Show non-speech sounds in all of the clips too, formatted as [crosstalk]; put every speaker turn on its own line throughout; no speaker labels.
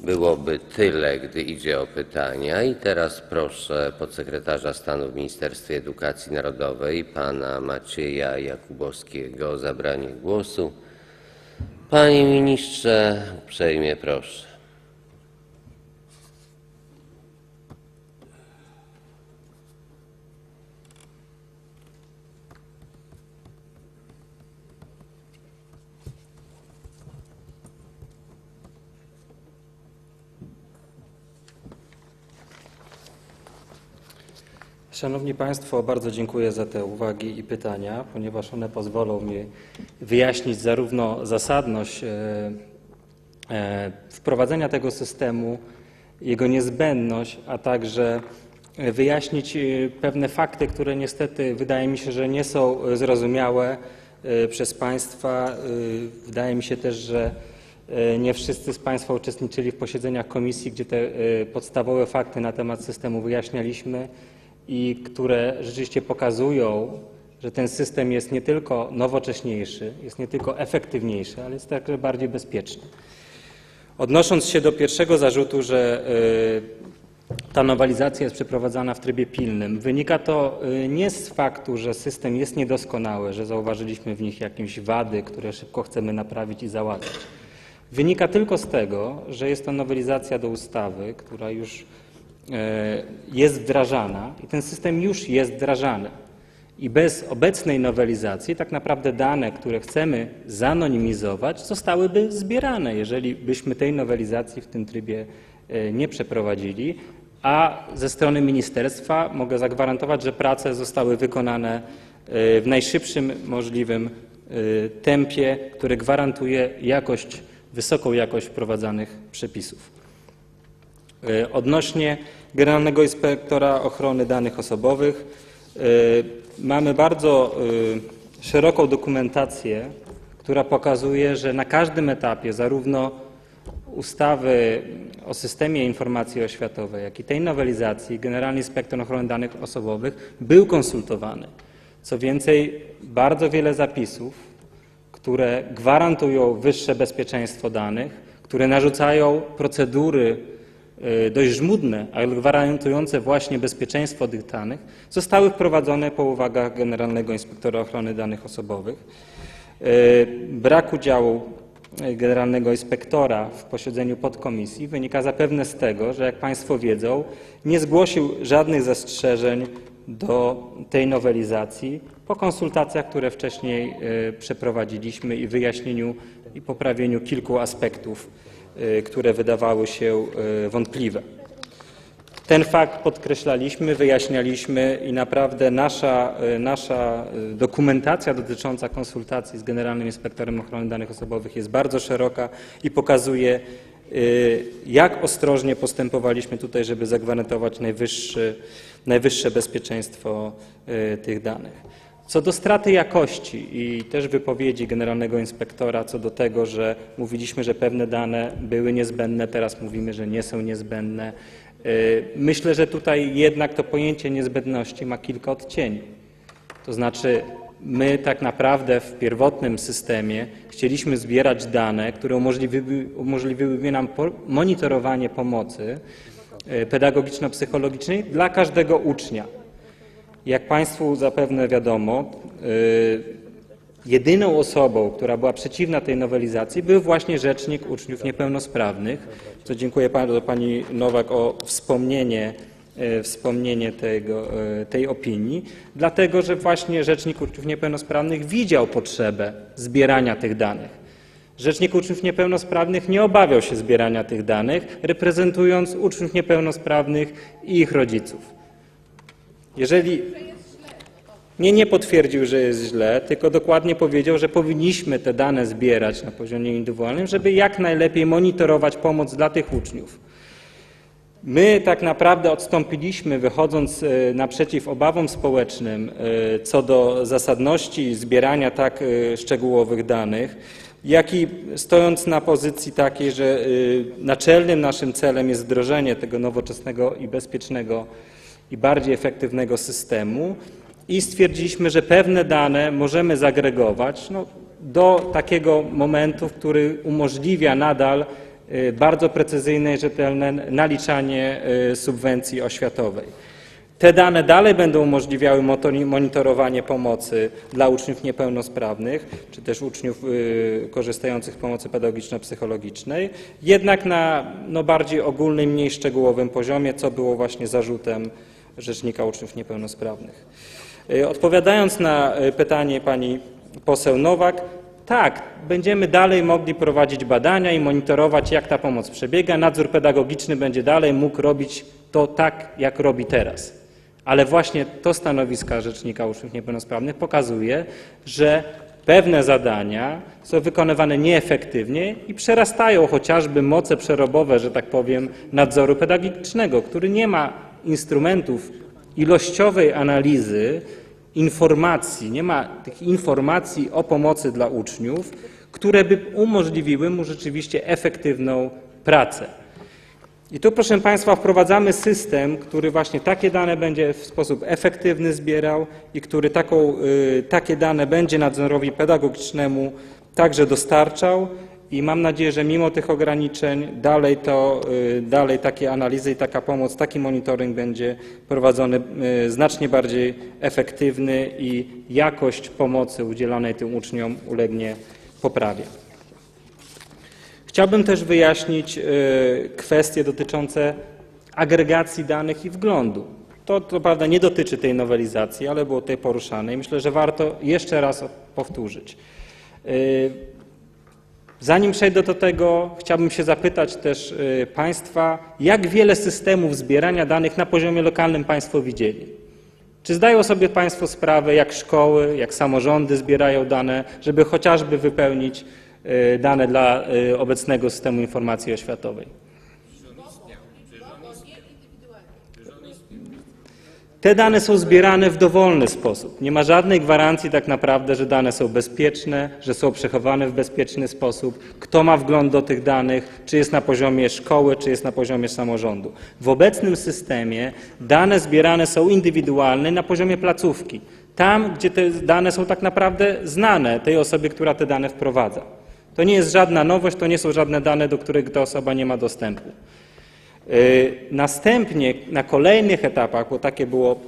byłoby tyle, gdy idzie o pytania. I teraz proszę podsekretarza stanu w Ministerstwie Edukacji Narodowej, pana Macieja Jakubowskiego o zabranie głosu. Panie ministrze, uprzejmie proszę.
Szanowni Państwo, bardzo dziękuję za te uwagi i pytania, ponieważ one pozwolą mi wyjaśnić zarówno zasadność e, e, wprowadzenia tego systemu, jego niezbędność, a także e, wyjaśnić pewne fakty, które niestety wydaje mi się, że nie są zrozumiałe przez Państwa. Wydaje mi się też, że nie wszyscy z Państwa uczestniczyli w posiedzeniach komisji, gdzie te podstawowe fakty na temat systemu wyjaśnialiśmy i które rzeczywiście pokazują, że ten system jest nie tylko nowocześniejszy, jest nie tylko efektywniejszy, ale jest także bardziej bezpieczny. Odnosząc się do pierwszego zarzutu, że y, ta nowelizacja jest przeprowadzana w trybie pilnym, wynika to y, nie z faktu, że system jest niedoskonały, że zauważyliśmy w nich jakieś wady, które szybko chcemy naprawić i załatwić. Wynika tylko z tego, że jest to nowelizacja do ustawy, która już jest wdrażana i ten system już jest wdrażany. I bez obecnej nowelizacji tak naprawdę dane, które chcemy zanonimizować, zostałyby zbierane, jeżeli byśmy tej nowelizacji w tym trybie e, nie przeprowadzili. A ze strony ministerstwa mogę zagwarantować, że prace zostały wykonane e, w najszybszym możliwym e, tempie, które gwarantuje jakość, wysoką jakość wprowadzanych przepisów. E, Odnośnie Generalnego Inspektora Ochrony Danych Osobowych e, mamy bardzo e, szeroką dokumentację, która pokazuje, że na każdym etapie zarówno ustawy o systemie informacji oświatowej, jak i tej nowelizacji Generalny Inspektor Ochrony Danych Osobowych był konsultowany. Co więcej, bardzo wiele zapisów, które gwarantują wyższe bezpieczeństwo danych, które narzucają procedury y, dość żmudne, ale gwarantujące właśnie bezpieczeństwo tych danych, zostały wprowadzone po uwagach Generalnego Inspektora Ochrony Danych Osobowych. Y, Brak udziału y, Generalnego Inspektora w posiedzeniu podkomisji wynika zapewne z tego, że jak Państwo wiedzą, nie zgłosił żadnych zastrzeżeń do tej nowelizacji po konsultacjach, które wcześniej przeprowadziliśmy i wyjaśnieniu i poprawieniu kilku aspektów, które wydawały się y, wątpliwe. Ten fakt podkreślaliśmy, wyjaśnialiśmy i naprawdę nasza, y, nasza y, dokumentacja dotycząca konsultacji z Generalnym Inspektorem Ochrony Danych Osobowych jest bardzo szeroka i pokazuje, y, jak ostrożnie postępowaliśmy tutaj, żeby zagwarantować najwyższe bezpieczeństwo y, tych danych. Co do straty jakości i też wypowiedzi generalnego inspektora co do tego, że mówiliśmy, że pewne dane były niezbędne, teraz mówimy, że nie są niezbędne. y, Myślę, że tutaj jednak to pojęcie niezbędności ma kilka odcieni. To znaczy, my tak naprawdę w pierwotnym systemie chcieliśmy zbierać dane, które umożliwiłyby, nam monitorowanie pomocy y, pedagogiczno-psychologicznej dla każdego ucznia. Jak Państwu zapewne wiadomo, y, jedyną osobą, która była przeciwna tej nowelizacji, był właśnie Rzecznik Uczniów Niepełnosprawnych, co dziękuję bardzo Pani Nowak o wspomnienie, y, wspomnienie tego, y, tej opinii, dlatego że właśnie Rzecznik Uczniów Niepełnosprawnych widział potrzebę zbierania tych danych. Rzecznik uczniów niepełnosprawnych nie obawiał się zbierania tych danych, reprezentując uczniów niepełnosprawnych i ich rodziców. Jeżeli nie, nie potwierdził, że jest źle, tylko dokładnie powiedział, że powinniśmy te dane zbierać na poziomie indywidualnym, żeby jak najlepiej monitorować pomoc dla tych uczniów. My tak naprawdę odstąpiliśmy, wychodząc e, naprzeciw obawom społecznym e, co do zasadności zbierania tak e, szczegółowych danych, jak i stojąc na pozycji takiej, że naczelnym naszym celem jest wdrożenie tego nowoczesnego i bezpiecznego i bardziej efektywnego systemu i stwierdziliśmy, że pewne dane możemy zagregować no, do takiego momentu, który umożliwia nadal y, bardzo precyzyjne i rzetelne naliczanie y, subwencji oświatowej. Te dane dalej będą umożliwiały monitorowanie pomocy dla uczniów niepełnosprawnych, czy też uczniów y, korzystających z pomocy pedagogiczno-psychologicznej, jednak na no, bardziej ogólnym, mniej szczegółowym poziomie, co było właśnie zarzutem Rzecznika Uczniów Niepełnosprawnych. Y, Odpowiadając na y, pytanie pani poseł Nowak, tak, będziemy dalej mogli prowadzić badania i monitorować, jak ta pomoc przebiega. Nadzór pedagogiczny będzie dalej mógł robić to tak, jak robi teraz. Ale właśnie to stanowiska Rzecznika Uczniów Niepełnosprawnych pokazuje, że pewne zadania są wykonywane nieefektywnie i przerastają chociażby moce przerobowe, że tak powiem, nadzoru pedagogicznego, który nie ma instrumentów ilościowej analizy informacji, nie ma tych informacji o pomocy dla uczniów, które by umożliwiły mu rzeczywiście efektywną pracę. I tu, proszę Państwa, wprowadzamy system, który właśnie takie dane będzie w sposób efektywny zbierał i który taką, y, takie dane będzie nadzorowi pedagogicznemu także dostarczał. I mam nadzieję, że mimo tych ograniczeń dalej, to, y, dalej takie analizy i taka pomoc, taki monitoring będzie prowadzony y, znacznie bardziej efektywny i jakość pomocy udzielanej tym uczniom ulegnie poprawie. Chciałbym też wyjaśnić e, kwestie dotyczące agregacji danych i wglądu. To, to prawda nie dotyczy tej nowelizacji, ale było tutaj poruszane i myślę, że warto jeszcze raz powtórzyć. Zanim przejdę do tego, chciałbym się zapytać też e, Państwa, jak wiele systemów zbierania danych na poziomie lokalnym Państwo widzieli? Czy zdają sobie Państwo sprawę, jak szkoły, jak samorządy zbierają dane, żeby chociażby wypełnić e, dane dla e, obecnego systemu informacji oświatowej? Te dane są zbierane w dowolny sposób. Nie ma żadnej gwarancji tak naprawdę, że dane są bezpieczne, że są przechowane w bezpieczny sposób. Kto ma wgląd do tych danych, czy jest na poziomie szkoły, czy jest na poziomie samorządu. W obecnym systemie dane zbierane są indywidualne na poziomie placówki. Tam, gdzie te dane są tak naprawdę znane tej osobie, która te dane wprowadza. To nie jest żadna nowość, to nie są żadne dane, do których ta osoba nie ma dostępu. Y, Następnie na kolejnych etapach, bo takie było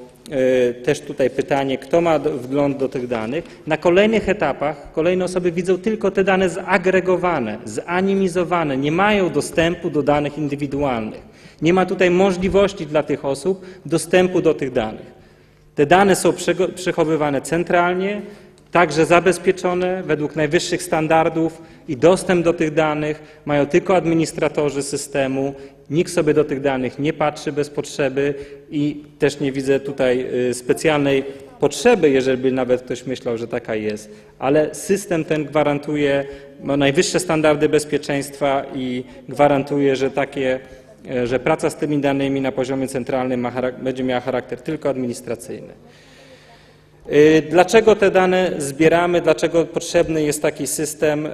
y, też tutaj pytanie, kto ma wgląd do tych danych, na kolejnych etapach kolejne osoby widzą tylko te dane zagregowane, zanimizowane, nie mają dostępu do danych indywidualnych. Nie ma tutaj możliwości dla tych osób dostępu do tych danych. Te dane są przechowywane centralnie, także zabezpieczone według najwyższych standardów i dostęp do tych danych mają tylko administratorzy systemu. Nikt sobie do tych danych nie patrzy bez potrzeby i też nie widzę tutaj y, specjalnej potrzeby, jeżeli by nawet ktoś myślał, że taka jest. Ale system ten gwarantuje ma najwyższe standardy bezpieczeństwa i gwarantuje, że takie e, że praca z tymi danymi na poziomie centralnym ma będzie miała charakter tylko administracyjny. Y, Dlaczego te dane zbieramy? Dlaczego potrzebny jest taki system?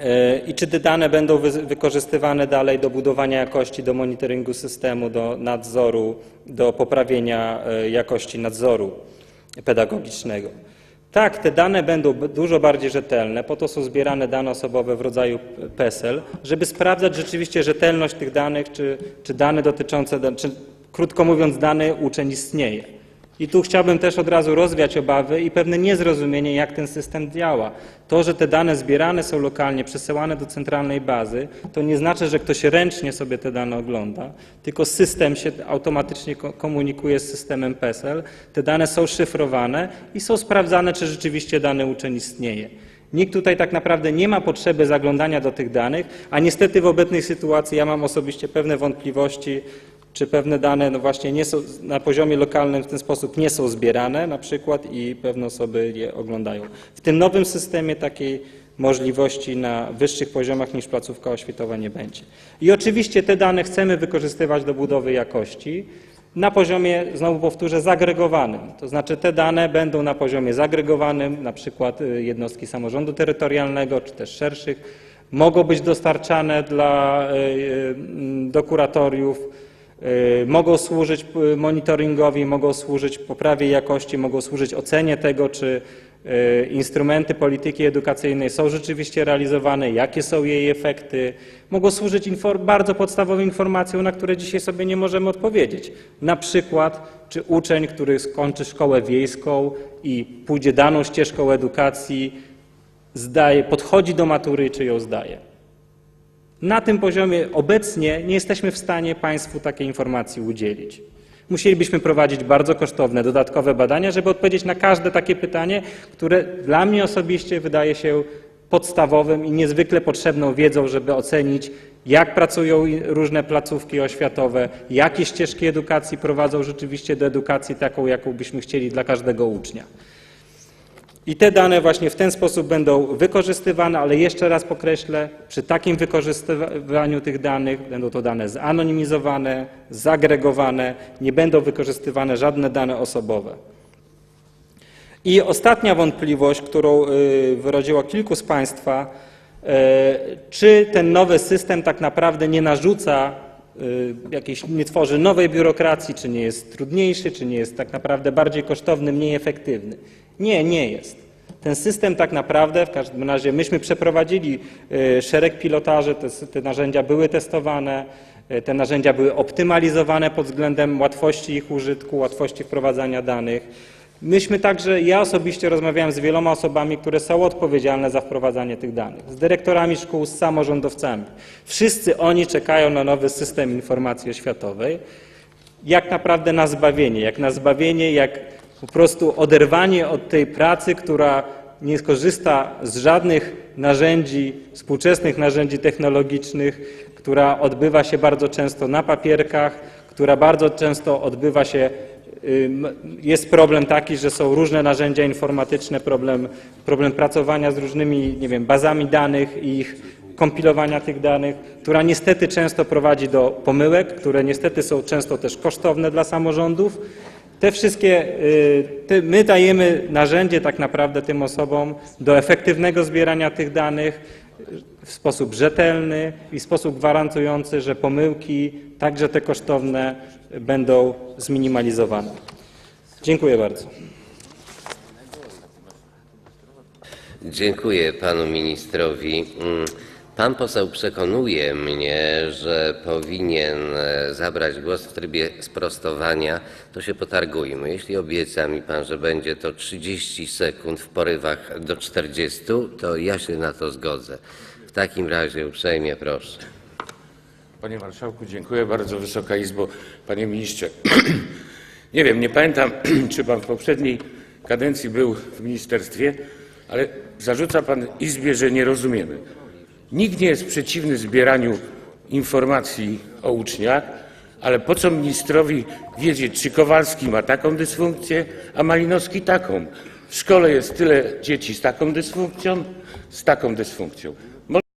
Y, I czy te dane będą wy- wykorzystywane dalej do budowania jakości, do monitoringu systemu, do nadzoru, do poprawienia y, jakości nadzoru pedagogicznego? Tak, te dane będą dużo bardziej rzetelne, po to są zbierane dane osobowe w rodzaju PESEL, żeby sprawdzać rzeczywiście rzetelność tych danych, czy, czy dane dotyczące, czy krótko mówiąc, dany uczeń istnieje. I tu chciałbym też od razu rozwiać obawy i pewne niezrozumienie, jak ten system działa. To, że te dane zbierane są lokalnie, przesyłane do centralnej bazy, to nie znaczy, że ktoś ręcznie sobie te dane ogląda, tylko system się automatycznie ko- komunikuje z systemem PESEL. Te dane są szyfrowane i są sprawdzane, czy rzeczywiście dany uczeń istnieje. Nikt tutaj tak naprawdę nie ma potrzeby zaglądania do tych danych, a niestety w obecnej sytuacji ja mam osobiście pewne wątpliwości, czy pewne dane no właśnie nie są na poziomie lokalnym w ten sposób nie są zbierane na przykład i pewne osoby je oglądają. W tym nowym systemie takiej możliwości na wyższych poziomach niż placówka oświatowa nie będzie. I oczywiście te dane chcemy wykorzystywać do budowy jakości na poziomie, znowu powtórzę, zagregowanym. To znaczy te dane będą na poziomie zagregowanym, na przykład y, jednostki samorządu terytorialnego czy też szerszych, mogą być dostarczane dla, y, y, do kuratoriów, mogą służyć y, monitoringowi, mogą służyć poprawie jakości, mogą służyć ocenie tego, czy e, instrumenty polityki edukacyjnej są rzeczywiście realizowane, jakie są jej efekty. Mogą służyć bardzo podstawowym informacjom, na które dzisiaj sobie nie możemy odpowiedzieć. Na przykład, czy uczeń, który skończy szkołę wiejską i pójdzie daną ścieżką edukacji, zdaje, podchodzi do matury, czy ją zdaje. Na tym poziomie obecnie nie jesteśmy w stanie Państwu takiej informacji udzielić. Musielibyśmy prowadzić bardzo kosztowne, dodatkowe badania, żeby odpowiedzieć na każde takie pytanie, które dla mnie osobiście wydaje się podstawowym i niezwykle potrzebną wiedzą, żeby ocenić, jak pracują różne placówki oświatowe, jakie ścieżki edukacji prowadzą rzeczywiście do edukacji taką, jaką byśmy chcieli dla każdego ucznia. I te dane właśnie w ten sposób będą wykorzystywane, ale jeszcze raz podkreślę, przy takim wykorzystywaniu tych danych będą to dane zanonimizowane, zagregowane, nie będą wykorzystywane żadne dane osobowe. I ostatnia wątpliwość, którą y, wyraziło kilku z Państwa, y, czy ten nowy system tak naprawdę nie narzuca y, jakiejś, nie tworzy nowej biurokracji, czy nie jest trudniejszy, czy nie jest tak naprawdę bardziej kosztowny, mniej efektywny. Nie, nie jest. Ten system tak naprawdę, w każdym razie myśmy przeprowadzili y, szereg pilotaży, te, te narzędzia były testowane, y, te narzędzia były optymalizowane pod względem łatwości ich użytku, łatwości wprowadzania danych. Myśmy także, ja osobiście rozmawiałem z wieloma osobami, które są odpowiedzialne za wprowadzanie tych danych, z dyrektorami szkół, z samorządowcami. Wszyscy oni czekają na nowy system informacji oświatowej, jak naprawdę na zbawienie, jak na zbawienie, jak po prostu oderwanie od tej pracy, która nie korzysta z żadnych narzędzi, współczesnych narzędzi technologicznych, która odbywa się bardzo często na papierkach, która bardzo często odbywa się Jest problem taki, że są różne narzędzia informatyczne, problem, problem pracowania z różnymi, nie wiem, bazami danych i ich kompilowania tych danych, która niestety często prowadzi do pomyłek, które niestety są często też kosztowne dla samorządów. Te wszystkie, y, my dajemy narzędzie tak naprawdę tym osobom do efektywnego zbierania tych danych, w sposób rzetelny i w sposób gwarantujący, że pomyłki, także te kosztowne, będą zminimalizowane. Dziękuję bardzo.
Dziękuję panu ministrowi. Pan poseł przekonuje mnie, że powinien e, zabrać głos w trybie sprostowania. To się potargujmy. Jeśli obieca mi pan, że będzie to 30 sekund w porywach do 40, to ja się na to zgodzę. W takim razie uprzejmie proszę.
Panie Marszałku, dziękuję bardzo. Wysoka Izbo, Panie Ministrze. [clears throat] Nie wiem, nie pamiętam, [clears throat] czy Pan w poprzedniej kadencji był w ministerstwie, ale zarzuca Pan Izbie, że nie rozumiemy. Nikt nie jest przeciwny zbieraniu informacji o uczniach, ale po co ministrowi wiedzieć, czy Kowalski ma taką dysfunkcję, a Malinowski taką? W szkole jest tyle dzieci z taką dysfunkcją, z taką dysfunkcją.